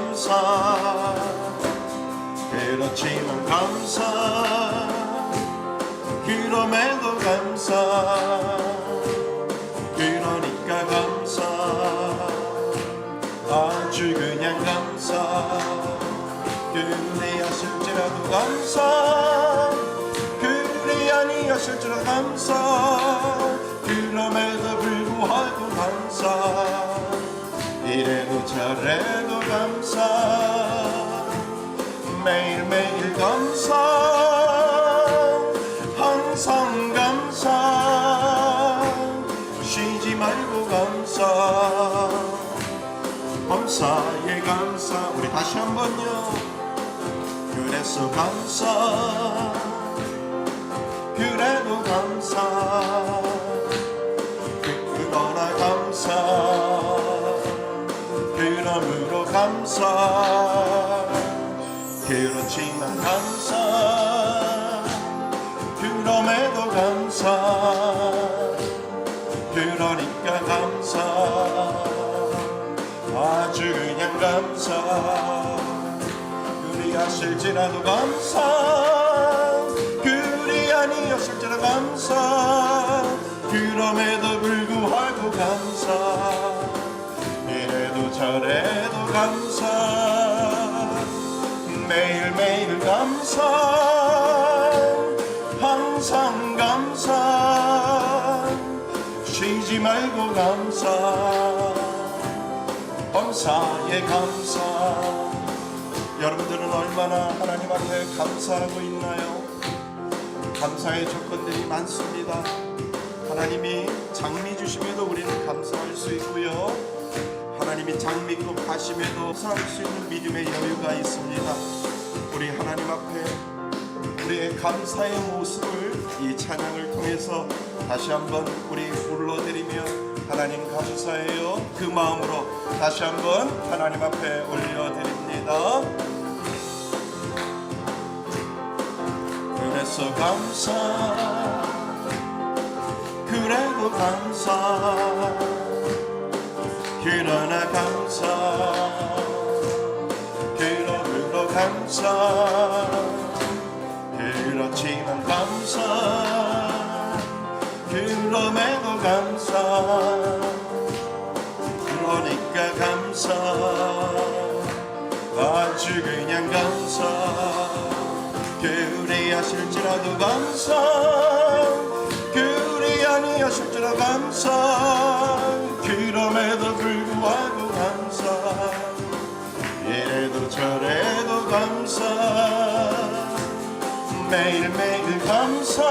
감사. 그렇지만 감사. 그럼에도 감사. 그러니까 감사. 아주 그냥 감사. 그래야실지라도 감사. 그리 아니었을지라도 감사. 그럼에도 불구하고 감사 저래도 감사. 매일매일 감사. 항상 감사. 쉬지 말고 감사. 감사에 감사. 우리 다시 한번요. 그래서 감사. 그래도 감사 그리하실지라도 감사. 그리 아니었을지라도 감사. 그럼에도 불구하고 감사. 이래도 저래도 감사. 매일매일 감사. 항상 감사. 쉬지 말고 감사. 감사에 감사 얼마나 하나님 앞에 감사하고 있나요? 감사의 조건들이 많습니다. 하나님이 장미 주심에도 우리는 감사할 수 있고요. 하나님이 장미꽃 가심에도 감사할 수 있는 믿음의 여유가 있습니다. 우리 하나님 앞에 우리의 감사의 모습을 이 찬양을 통해서 다시 한번 우리 불러드리며 하나님 감사해요. 그 마음으로 다시 한번 하나님 앞에 올려드립니다 그래서 감사. 그래도 감사. 그러나 감사. 그러므로 감사. 그렇지만 감사. 그럼에도 감사. 그러니까 감사. 아주 그냥 감사 그리 하실지라도 감사. 그리 아니하실지라도 감사. 그럼에도 불구하고 감사. 이래도 저래도 감사. 매일매일 감사.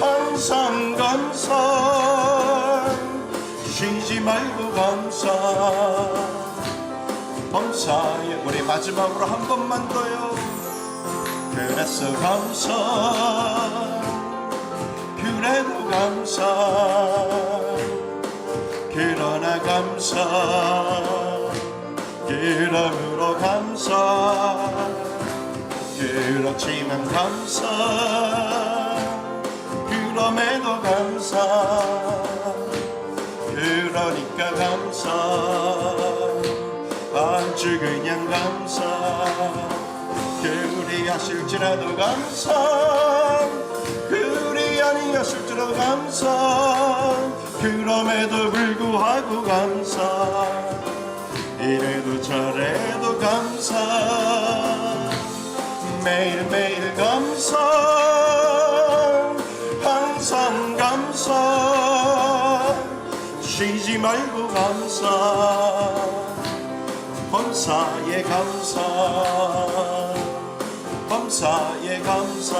항상 감사. 쉬지 말고 감사. 감사에 우리 마지막으로 한 번만 더요 그래서 감사. 그래도 감사. 그러나 감사. 그러므로 감사. 그렇지만 감사. 그럼에도 감사. 그러니까 감사. 아주 그냥 감사 그리 하실지라도 감사 그리 아니었을지라도 감사 그럼에도 불구하고 감사 이래도 저래도 감사 매일매일 감사 항상 감사 쉬지 말고 감사 감사에 감사 감사에 감사.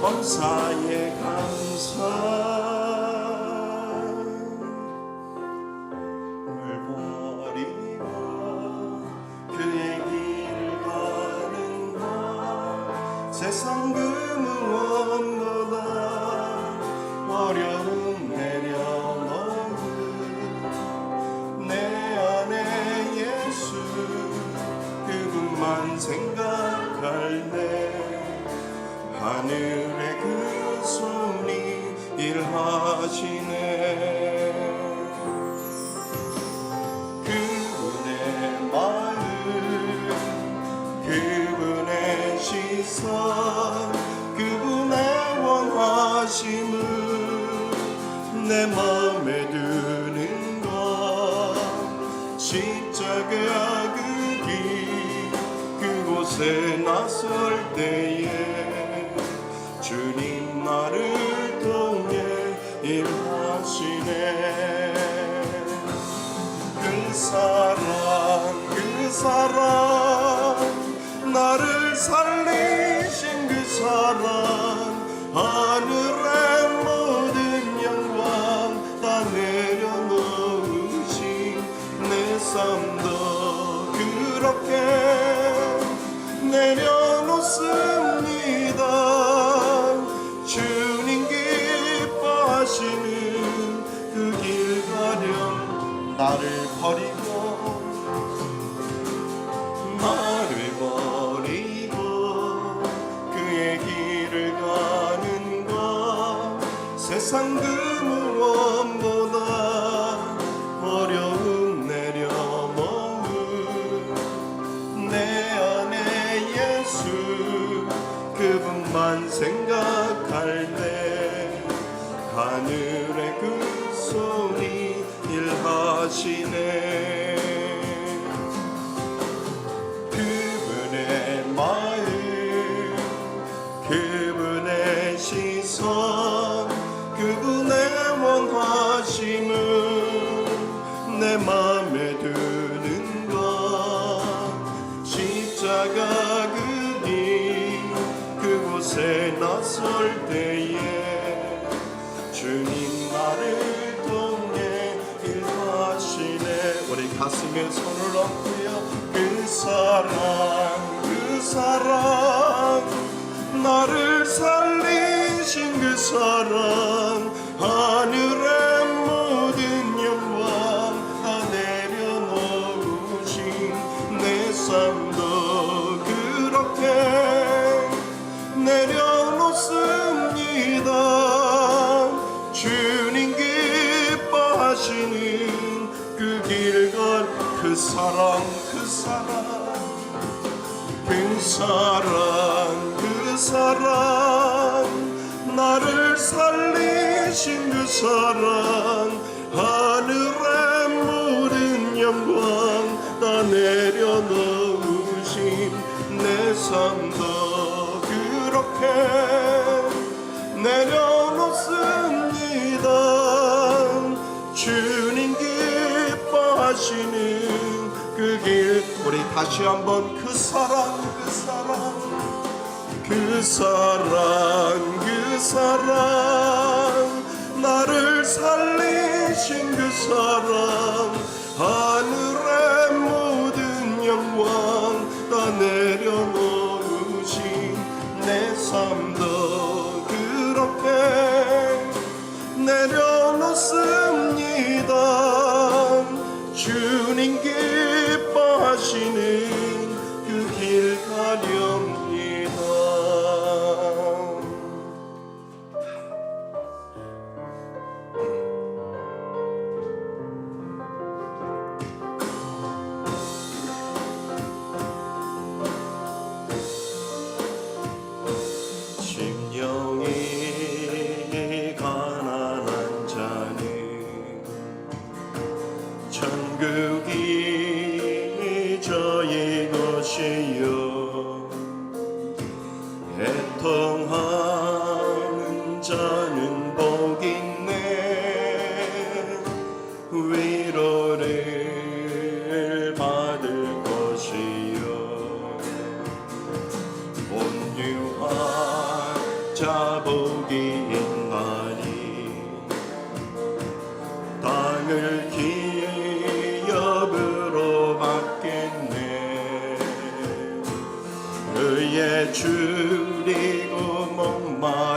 감사에 감사. 을 버리고 그의 길을 가는 것 세상 그 무엇보다 어려움 하늘의 그 손이 일하시 사랑 그 사랑 나를 살리 나를 버리고 나를 버리고 그의 길을 가는 것 세상 그 무엇보다 어려움 내려놓은 내 안에 예수 그분만 생각할 때 하늘의 그 손이 일하 시네. 그분의 마음 그분의 시선 그분의 원하심을 내 맘에 드는 것. 십자가 그길 그곳에 나설 때에 주님 가슴에 손을 얹고요. 그 사랑 그 사랑. 나를 살리신 그 사랑 사랑 하늘의 모든 영광 다 내려놓으신 내 삶도 그렇게 내려놓습니다. 주님 기뻐하시는 그 길. 우리 다시 한번 그 사랑 그 사랑 그 사랑 그 사랑 살리신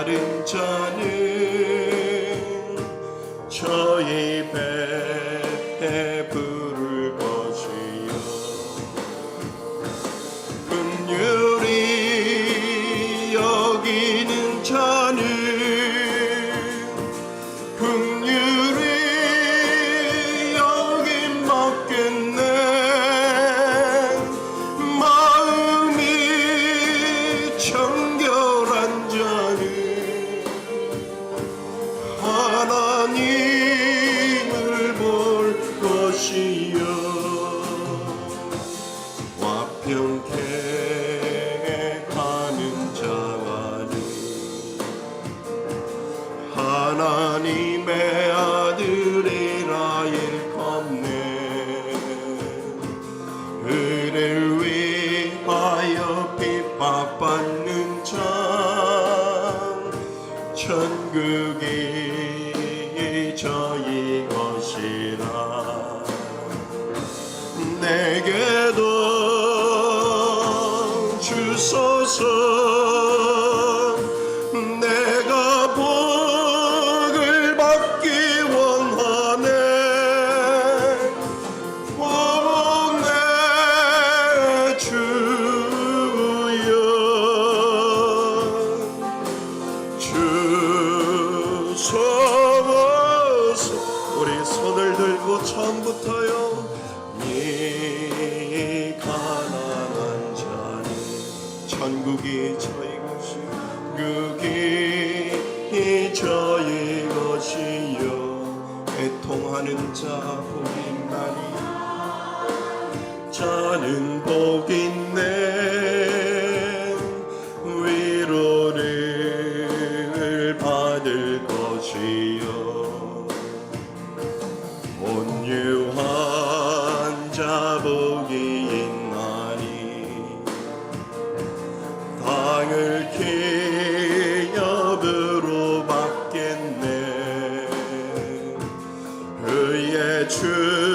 목마른 자는 저희 배 good. 보인다니 자는 복 있네. church.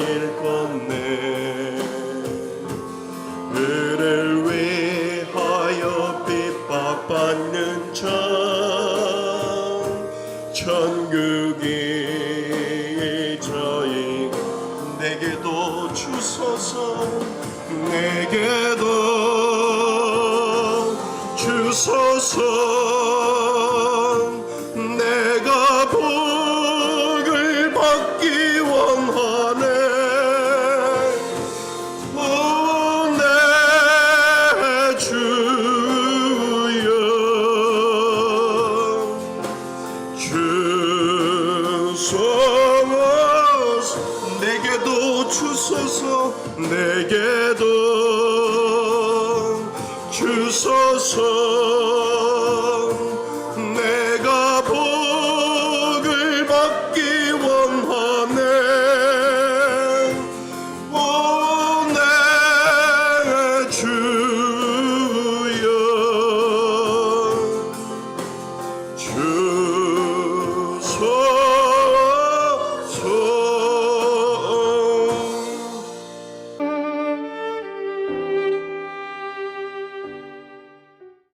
Israel.